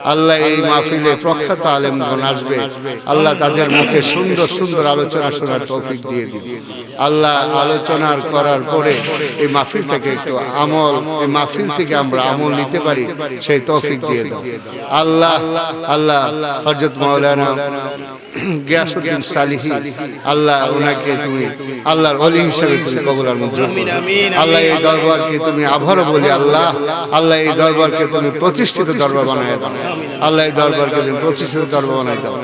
আল্লাহ এই মাহফিলে প্রখ্যাত আলেমগণ আসবে আল্লাহ তাদের মুখে সুন্দর সুন্দর আলোচনা শোনার তৌফিক দিয়ে দিন আল্লাহ আলোচনার করার পরে এই মাহফিলটাকে একটু আমল এই মাহফিল থেকে আমরা আমল নিতে পারি সেই তৌফিক দিয়ে দাও। আল্লাহ আল্লাহ হজরত মৌলানা গিয়াসুদ্দিন সালিহি আল্লাহ ওনাকে তুমি আল্লাহর অলি হিসেবে তুমি কবুল আর মঞ্জুর। আল্লাহ এই দরবারকে তুমি আবারও বলি আল্লাহ। আল্লাহ এই দরবারকে তুমি প্রতিষ্ঠিত দরবার বানায় দাও আল্লাহ দরবার তুমি প্রতিষ্ঠিত দরবার বানাই দাও।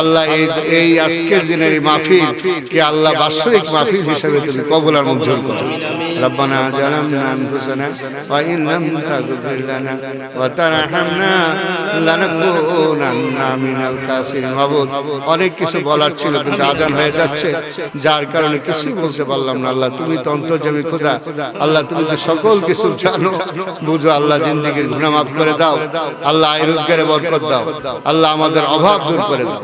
আল্লাহ এই এই আজকের দিনের এই মাহফিল কে আল্লাহ বাৎসরিক মাহফিল হিসেবে তুমি কবুল আর মঞ্জুর করো। ربنا ظلمنا انفسنا وان لم تغفر لنا وترحمنا لنكونن من الخاسرين মাবুদ অনেক কিছু বলার ছিল কিন্তু আজান হয়ে যাচ্ছে যার কারণে কিছুই বলতে পারলাম না আল্লাহ তুমি তো অন্তর্জামী খোদা আল্লাহ তুমি তো সকল কিছু জানো বুঝো আল্লাহ জিন্দিগির গুনাহ মাফ করে দাও আল্লাহ আয় রোজগারে বরকত দাও আল্লাহ আমাদের অভাব দূর করে দাও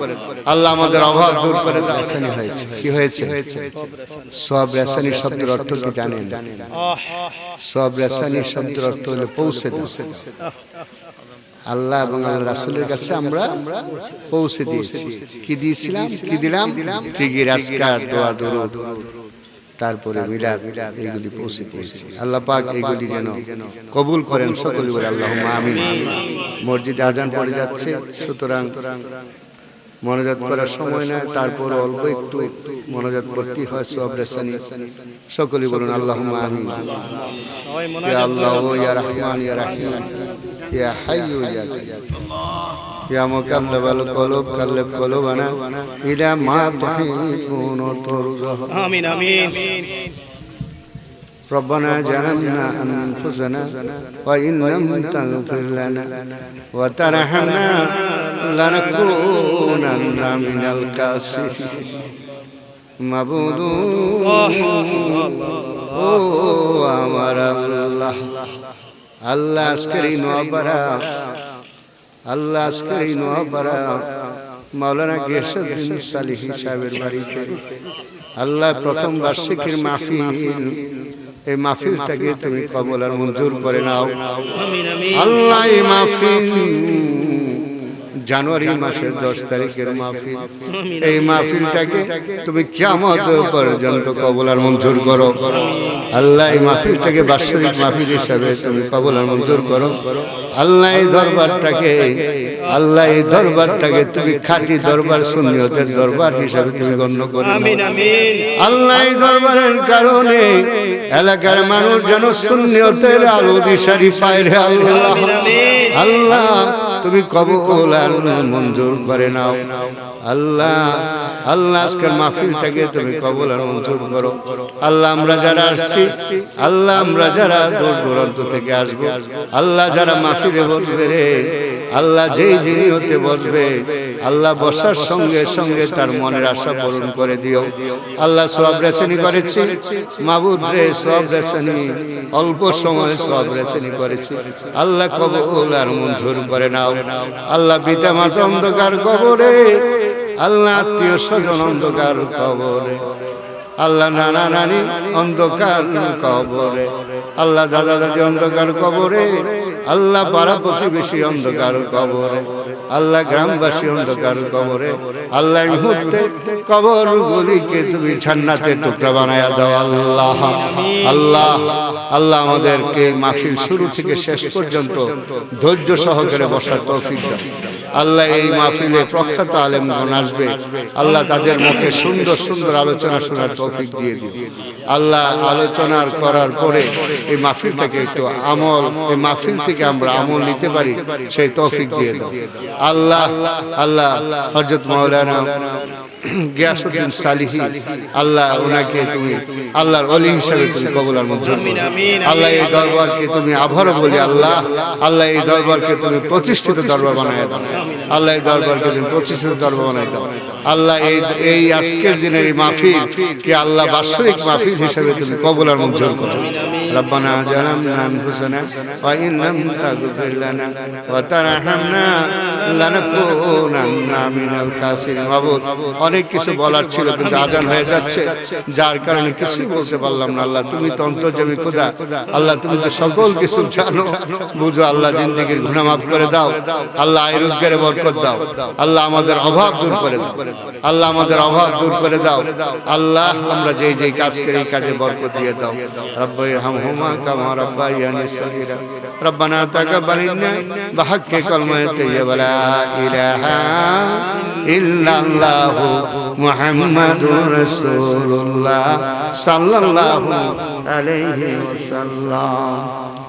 আল্লাহ আমাদের অভাব দূর করে দাও রেসানি হয়েছে কি হয়েছে সব রেসানি শব্দের অর্থ কি জানেন সব রেসানি শব্দের অর্থ হলো পৌঁছে দাও। আল্লাহ এবং আল্লাহ রাসূলের কাছে আমরা পৌঁছে দিয়েছি। কি দিয়েছিলাম? কি দিলাম? ঠিকই রাজকার দোয়া দরুদ। তারপরে মিলাদ এইগুলি পৌঁছে দিয়েছি। আল্লাহ পাক এইগুলি যেন কবুল করেন সকলে বলে আল্লাহ আমি মসজিদে আজান পড়ে যাচ্ছে সুতরাং মনোজাত করার সময় না তারপর অল্প একটু মনোজাত করতে হয় সব রেসানি সকলে বলুন আল্লাহ আমি ইয়া আল্লাহ ইয়া রহমান ইয়া রহিম। ইয়া হাইয়ু ইয়া ইয়া মুকাল্লিবাল কুলুব কাল্লিব কুলুবানা ইলা মা তুহিবুন তুরজাহ। আমিন আমিন। ربنا ظلمنا أنفسنا وإن لم تغفر لنا وترحمنا لنكونن من الخاسرين মাবুদ ও আমার আল্লাহ আল্লাহ আজকের এই নোয়াপাড়া আল্লাহ আজকের এই নোয়াপাড়া মাওলানা গেসুদ্দিন সালিহি সাহেবের বাড়িতে আল্লাহ প্রথম বার্ষিকীর মাহফিল এই মাহফিলটাকে তুমি কবল আর মঞ্জুর করে নাও। আমিন আমিন। আল্লাহ এই মাহফিল জানুয়ারি মাসের দশ তারিখের মাহফিল। এই মাহফিলটাকে তুমি কিয়ামত পর্যন্ত কবল আর মঞ্জুর করো। আল্লাহ এই মাহফিলটাকে বাৎসরিক মাহফিল হিসাবে তুমি কবল আর মঞ্জুর করো। আল্লাহ এই দরবারটাকে আল্লাহ এই দরবারটাকে তুমি খাঁটি দরবার সুন্নিয়তের দরবার হিসাবে তুমি গণ্য করো আল্লাহ এই দরবারের কারণে এলাকার মানুষ যেন শূন্যতের আলো দিশারি পায় রে আল্লাহ। আল্লাহ তুমি কবুল আর মঞ্জুর করে নাও। আল্লাহ আল্লাহ আজকের মাহফিলটাকে তুমি কবুল আর মঞ্জুর করো। আল্লাহ আমরা যারা আসছি আল্লাহ আমরা যারা দূর দূরান্ত থেকে আসব আল্লাহ যারা মাহফিলে বসবে রে আল্লাহ যেই যিনি হতে বসবে আল্লাহ বসার সঙ্গে সঙ্গে তার মনের আশা পূরণ করে দিও। আল্লাহ সব রেচনি করেছি মাবুদ রে সব রেচনি অল্প সময় সব রেচনি করেছি। আল্লাহ কবুল আর মঞ্জুর করে নাও। আল্লাহ পিতা মাতা অন্ধকার কবরে আল্লাহ আত্মীয় স্বজন অন্ধকার কবরে। আল্লাহ নানা নানি অন্ধকার কবরে। আল্লাহ দাদা দাদি অন্ধকার কবরে। আল্লাহ পাড়া প্রতিবেশী অন্ধকার কবরে, আল্লাহ গ্রামবাসী অন্ধকার কবরে, আল্লাহ মুহূর্তে কবর গুলিকে তুমি ছান্নাতে টুকরা বানায়া দাও, আল্লাহ আল্লাহ আল্লাহ আমাদেরকে মাফির শুরু থেকে শেষ পর্যন্ত ধৈর্য সহকারে বসার তৌফিক দাও। আল্লাহ এই মাহফিলে প্রখ্যাত আলেমগণ আসবে, আল্লাহ তাদের মুখে সুন্দর সুন্দর আলোচনা শোনার তৌফিক দিয়ে দিন আল্লাহ আলোচনার করার পরে এই মাহফিলটাকে একটু আমল, এই মাহফিল থেকে আমরা আমল নিতে পারি, সেই তৌফিক দিয়ে দাও। আল্লাহ আল্লাহ হজরত মৌলানা গিয়াসুদ্দিন সালিহি, আল্লাহ ওনাকে তুমি, আল্লাহর অলি হিসাবে তুমি কবুল আর মঞ্জুর আল্লাহ এই দরবারকে তুমি আবারও বলি আল্লাহ আল্লাহ এই দরবারকে তুমি প্রতিষ্ঠিত দরবার বানায় দাও। আল্লাহ এই দরবারকে তুমি প্রতিষ্ঠিত দরবার বানায় দাও। আল্লাহ এই এই আজকের দিনের এই মাহফিল কে আল্লাহ বাৎসরিক মাহফিল হিসাবে তুমি কবুল আর মঞ্জুর করো। ربنا ظلمنا أنفسنا وإن لم تغفر لنا وترحمنا لنكونن من الخاسرين মাবুদ অনেক কিছু বলার ছিল কিন্তু আজান হয়ে যাচ্ছে যার কারণে কিছুই বলতে পারলাম না আল্লাহ তুমি তো অন্তর্জমি খোদা আল্লাহ তুমি তো সকল কিছু জানো বুঝো আল্লাহ জিন্দিগির গুনাহ মাফ করে দাও আল্লাহ আয় রোজগারে বরকত দাও আল্লাহ আমাদের অভাব দূর করে দাও আল্লাহ আমাদের অভাব দূর করে দাও আল্লাহ আমরা যেই যেই কাজ করি এই কাজে বরকত দিয়ে দাও রব্বাই হামহুমা কামা রব্বাইয়ানি সগীরা রব্বানা তাকাব্বাল মিন্না বিহাক্কি কালমায়ে তাইয়্যিবা লা ইলাহা ইল্লাল্লাহু মুহাম্মাদুর রাসূলুল্লাহ সাল্লাল্লাহু আলাইহি ওয়াসাল্লাম